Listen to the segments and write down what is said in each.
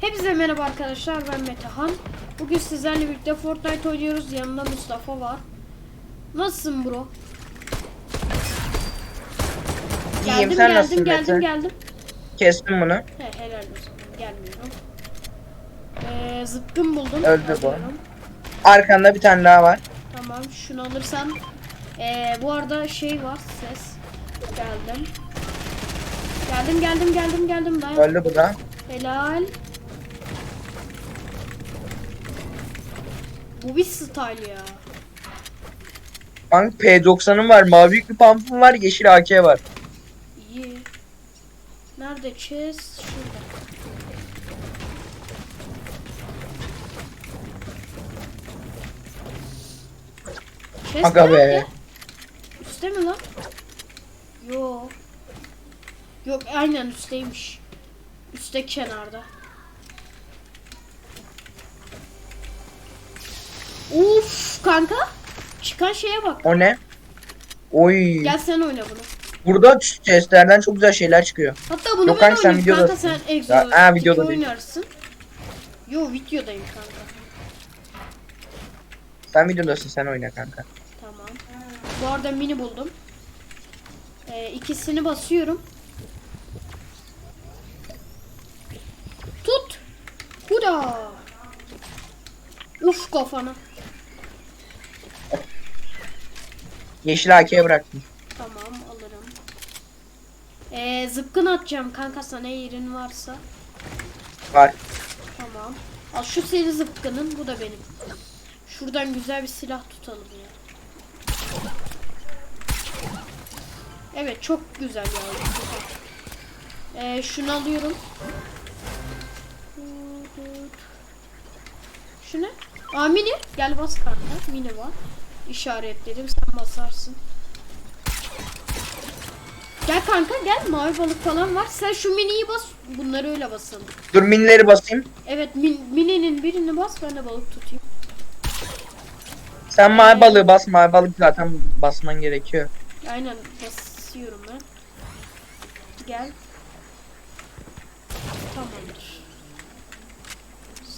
Hepinize merhaba arkadaşlar ben Metehan. Bugün sizlerle birlikte Fortnite oynuyoruz. Yanımda Mustafa var. Nasılsın bro? İyiyim Geldim sen geldim nasılsın geldim Mete? geldim. Kestim bunu. He helal olsun. Gelmiyorum. Ee, zıpkın buldum. Öldü bu. Alıyorum. Arkanda bir tane daha var. Tamam şunu alırsam. Ee, bu arada şey var ses. Geldim. Geldim geldim geldim geldim. Dayan. Öldü bu da. Helal. Bu bir style ya. Kanka P90'ım var. Mavi bir pump'ım var. Yeşil AK var. İyi. Nerede chest? Şurada. Chest Aga be. nerede? Üste mi lan? Yok. Yok aynen üstteymiş. Üstte kenarda. Uf kanka. Çıkan şeye bak. O ne? Oy. Gel sen oyna bunu. Burada chestlerden çok güzel şeyler çıkıyor. Hatta bunu Yok ben kanka, sen oynayayım kanka videodasın. sen Ya, ha, videoda oynarsın. Yo videodayım kanka. Sen videodasın sen oyna kanka. Tamam. Bu arada mini buldum. Ee, ikisini basıyorum. Tut. Huda. Uf kafana. Yeşil AK'ye bıraktım. Tamam alırım. Ee, zıpkın atacağım kanka sana yerin varsa. Var. Tamam. Al şu senin zıpkının bu da benim. Şuradan güzel bir silah tutalım ya. Evet çok güzel ya. Ee, şunu alıyorum. Şu ne? Aa mini. Gel bas kartına. Mini var işaretledim. Sen basarsın. Gel kanka gel mavi balık falan var. Sen şu miniyi bas. Bunları öyle basalım. Dur minileri basayım. Evet min, mininin birini bas ben de balık tutayım. Sen mavi balığı bas. Mavi balık zaten basman gerekiyor. Aynen basıyorum ben. Gel. Tamamdır.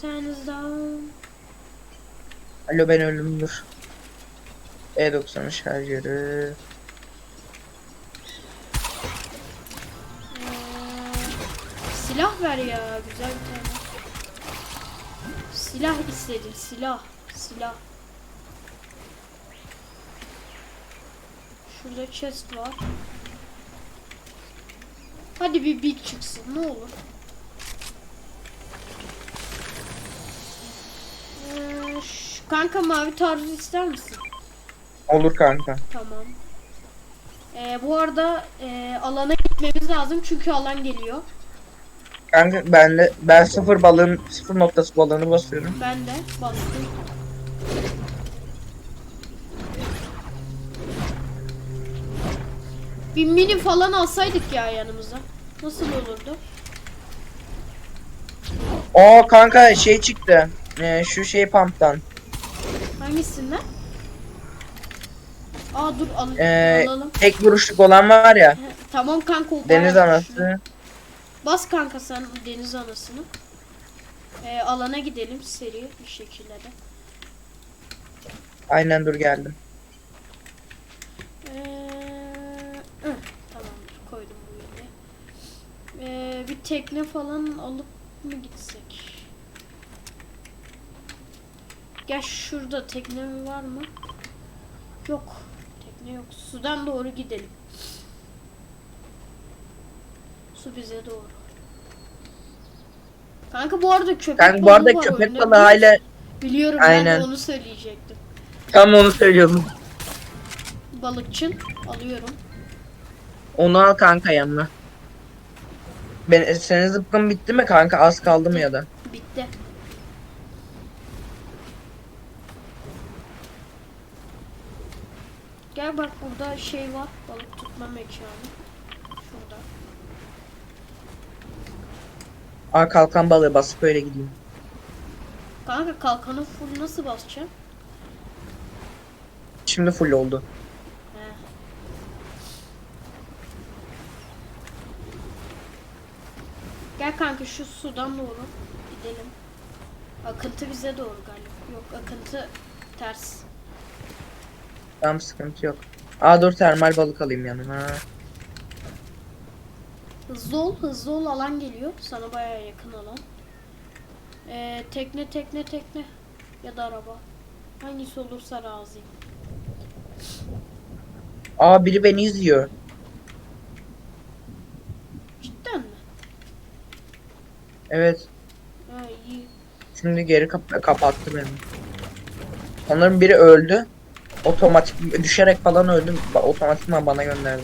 Sen down. Alo ben ölümdür. E90'ın şarjörü. Silah ver ya güzel bir tane. Silah istedim silah silah. Şurada chest var. Hadi bir big çıksın ne olur. Ee, şu, kanka mavi taarruz ister misin? Olur kanka. Tamam. Ee, bu arada e, alana gitmemiz lazım çünkü alan geliyor. Kanka ben de ben sıfır balığın sıfır noktası balığını basıyorum. Ben de bastım. Bir mini falan alsaydık ya yanımıza. Nasıl olurdu? O kanka şey çıktı. Ee, şu şey pump'tan. Hangisinden? Aa dur al Ee, alalım. tek vuruşluk olan var ya. Tamam kanka o Deniz bayağı anası. Bas kanka sen deniz anasını. Ee, alana gidelim seri bir şekilde de. Aynen dur geldim. Ee, tamamdır koydum bu yere. Ee, bir tekne falan alıp mı gitsek? Gel şurada tekne mi var mı? Yok. Yok. Sudan doğru gidelim. Su bize doğru. Kanka bu arada köpek Kanka bu arada köpek balığı hala? Biliyorum ben Aynen. de onu söyleyecektim. tam onu söylüyordum. Balıkçın alıyorum. Onu al kanka yanına. Ben senin zıpkın bitti mi kanka? Az kaldı mı ya da? Bitti. Gel bak burada şey var. Balık tutma mekanı. Şurada. Aa kalkan balığı basıp öyle gideyim. Kanka kalkanı full nasıl basacağım? Şimdi full oldu. He. Gel kanka şu sudan doğru. gidelim. Akıntı bize doğru galiba. Yok akıntı ters. Tamam sıkıntı yok. Aa dur termal balık alayım yanıma. Hızlı ol, hızlı ol alan geliyor. Sana bayağı yakın alan. Ee, tekne, tekne, tekne. Ya da araba. Hangisi olursa razıyım. Aa biri beni izliyor. Cidden mi? Evet. Ha iyi. Şimdi geri kap- kapattı beni. Sanırım biri öldü. Otomatik düşerek falan öldü. Ba- Otomatikman bana gönderdi.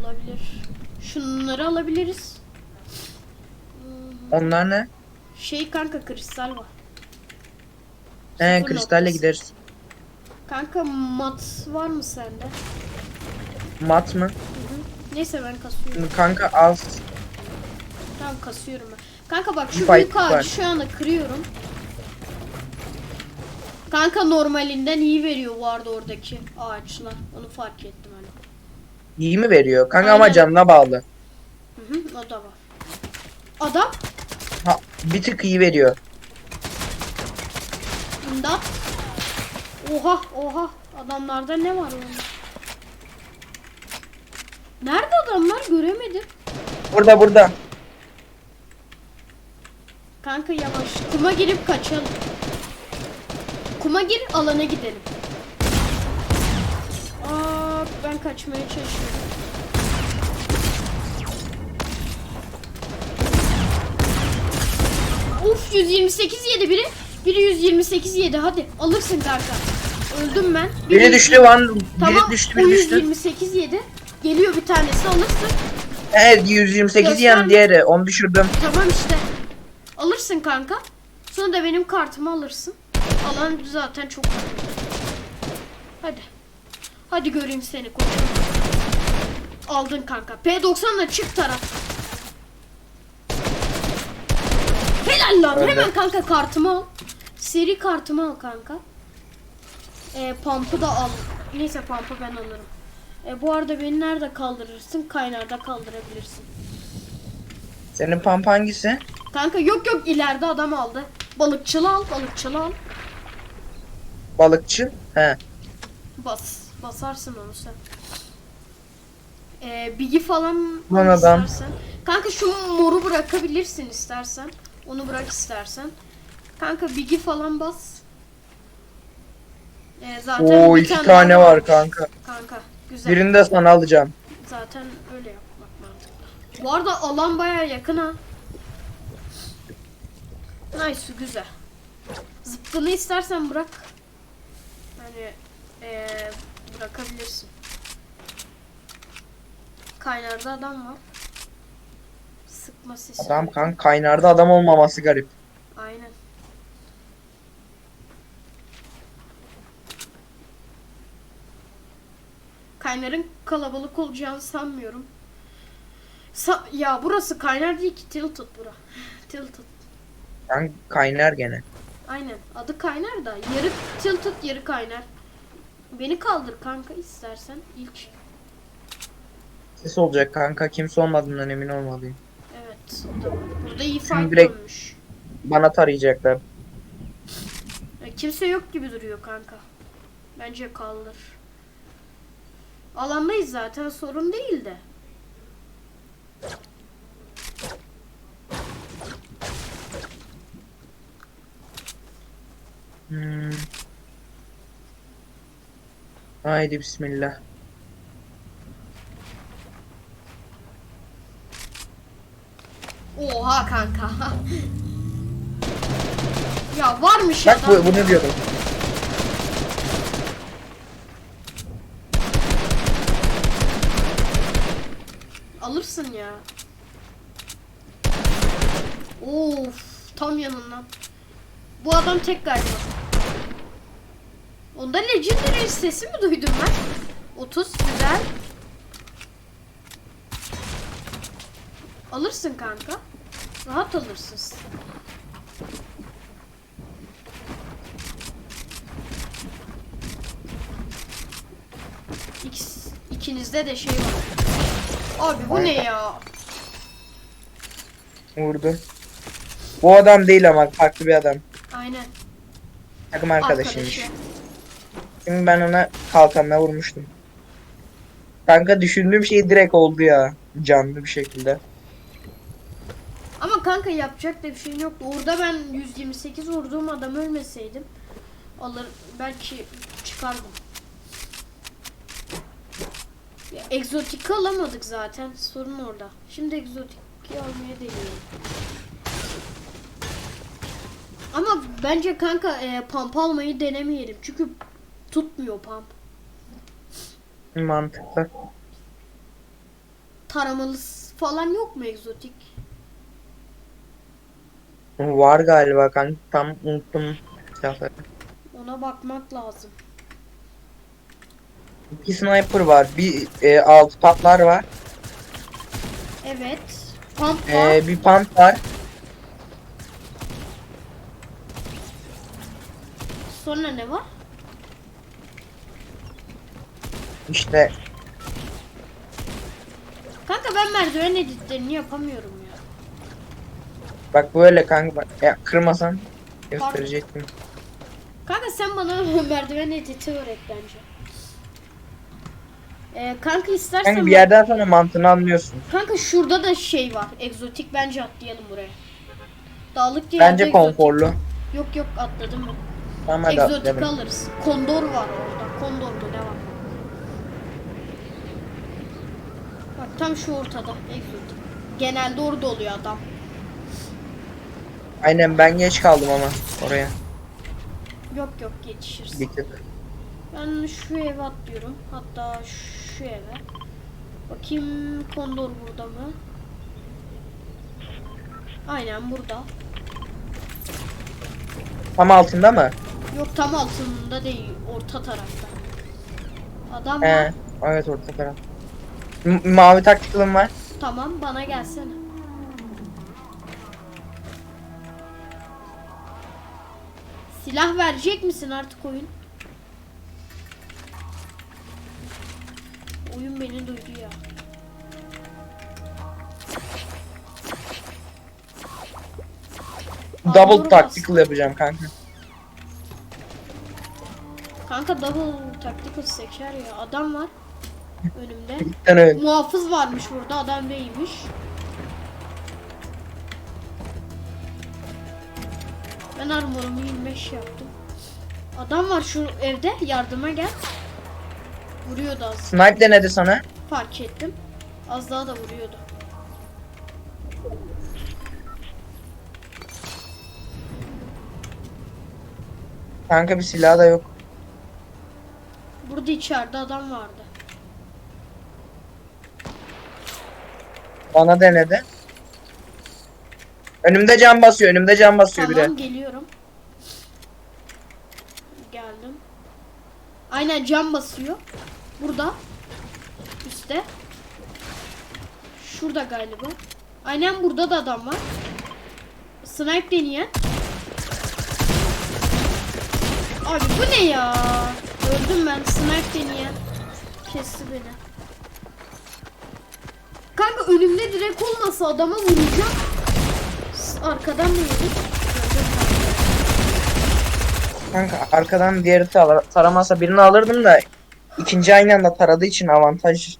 Olabilir. Şunları alabiliriz. Hmm, Onlar ne? Şey kanka kristal var. He Sıfır kristalle noktası. gideriz. Kanka mat var mı sende? Mat mı? Neyse ben kasıyorum. Kanka az. Tamam kasıyorum ben. Kanka bak şu Fight büyük var. ağacı şu anda kırıyorum. Kanka normalinden iyi veriyor bu arada oradaki ağaçlar. Onu fark ettim hani. İyi mi veriyor? Kanka ama Aynen. canına bağlı. Hı hı, o da var. Adam Ha, bir tık iyi veriyor. imdat. Oha oha adamlarda ne var oğlum? Nerede adamlar göremedim. Burada burada. Kanka yavaş. Kuma girip kaçalım. Kuma gir alana gidelim. Aa ben kaçmaya çalışıyorum. Uf 128 yedi biri. Biri 128 yedi hadi alırsın kanka. Öldüm ben. Biri düştü van. Biri Tamam düştü biri düştü. 128 yedi. Geliyor bir tanesi alırsın. Evet 128 yan Gösterme. diğeri. Onu düşürdüm. Tamam işte. Alırsın kanka. Sonra da benim kartımı alırsın. Alan zaten çok Hadi. Hadi göreyim seni koçum. Aldın kanka. P90'la çık taraf. Helal lan. Öyle. Hemen kanka kartımı al. Seri kartımı al kanka. E, pump'ı da al. Neyse pump'ı ben alırım. E, bu arada beni nerede kaldırırsın? Kaynarda kaldırabilirsin. Senin pump hangisi? Kanka yok yok ileride adam aldı. Balıkçılı al, balıkçılı al. Balıkçı. He. Bas. Basarsın onu sen. Ee, Big'i falan Lan adam. istersen. Kanka şu moru bırakabilirsin istersen. Onu bırak istersen. Kanka Big'i falan bas. Ee, zaten Oo bir iki tane daha var kanka. Kanka güzel. Birini de sana alacağım. Zaten öyle yapmak mantıklı. Bu arada alan baya yakın ha. Nice güzel. Zıpkını istersen bırak. Hani eee bırakabilirsin. Kaynarda adam var. Sıkma sesi. Adam kanka kaynarda adam olmaması garip. Aynen. Kaynarın kalabalık olacağını sanmıyorum. Sa- ya burası kaynar değil ki tilted bura. tilted. Kanka kaynar gene. Aynen. Adı kaynar da yarı tilted yarı kaynar. Beni kaldır kanka istersen ilk. Ses olacak kanka. Kimse olmadığından emin olmalıyım. Evet. O da var. Burada iyi fight direkt- dönmüş. Bana tarayacaklar. Ya kimse yok gibi duruyor kanka. Bence kaldır. Alandayız zaten sorun değil de. Hmm. Haydi bismillah. Oha kanka. ya varmış Bak adam. bu, bunu diyordum. Alırsın ya. Of tam yanından. Bu adam tek galiba. Onda Legendary sesi mi duydum ben? 30 güzel. Alırsın kanka. Rahat alırsın. İkis, ikinizde de şey var. Abi bu ne ya? Vurdu. Bu adam değil ama farklı bir adam. Aynen. Takım arkadaşıymış. Arkadaşı. Şimdi ben ona kalkanla vurmuştum. Kanka düşündüğüm şey direkt oldu ya. Canlı bir şekilde. Ama kanka yapacak da bir şey yoktu. Orada ben 128 vurduğum adam ölmeseydim alır belki çıkardım. Ya, egzotik alamadık zaten. Sorun orada. Şimdi egzotik almaya deniyorum. Ama bence kanka e, pump almayı denemeyelim. Çünkü tutmuyor pump. Mantıklı. Taramalı falan yok mu egzotik? Var galiba kanka. Tam unuttum silahları. Ona bakmak lazım. Bir sniper var. Bir e, altı patlar var. Evet. Pump var. E, bir pump var. Sonra ne var? İşte Kanka ben merdiven editlerini yapamıyorum ya. bak böyle kanka bak. Ya kırmasan gösterecektim. Kanka sen bana merdiven editi öğret bence. Ee, kanka istersen Kanka bir yerden sonra mantığını anlıyorsun. Kanka şurada da şey var. Egzotik bence atlayalım buraya. Dağlık diye Bence konforlu. Yok yok atladım. Tamam hadi Egzotik atlayalım. alırız. Kondor var orada. Kondorlu ne var? Bak tam şu ortada egzotik. Genelde orada oluyor adam. Aynen ben geç kaldım ama oraya. Yok yok yetişirsin. Bir tık. Ben şu eve atlıyorum. Hatta şu eve. Bakayım kondor burada mı? Aynen burada. Tam altında mı? Yok tam altında değil. Orta tarafta. Adam var. He. Evet orta taraf. M- mavi taktikalım var. Tamam bana gelsene. Silah verecek misin artık oyun? Oyun beni duydu ya. Double tactical yapacağım kanka. Kanka double tactical seçer ya. Adam var önümde. Bir tane. Muhafız varmış burada. Adam değilmiş. Ben armorumu 25 yaptım. Adam var şu evde. Yardıma gel. Vuruyordu az. Snipe denedi sana. Fark ettim. Az daha da vuruyordu. Kanka bir silah da yok. Burada içeride adam vardı. Bana denedi. Önümde cam basıyor. Önümde cam basıyor Tamam biri. geliyorum. Geldim. Aynen cam basıyor. Burada. Üste. Şurada galiba. Aynen burada da adam var. Snipe deneyen. Abi bu ne ya? Öldüm ben. Snipe deneyen. Kesti beni. Kanka önümde direkt olmasa adama vuracağım. Arkadan. Öldüm ben. Kanka arkadan diğeri tar- taramasa birini alırdım da ikinci aynı anda taradığı için avantaj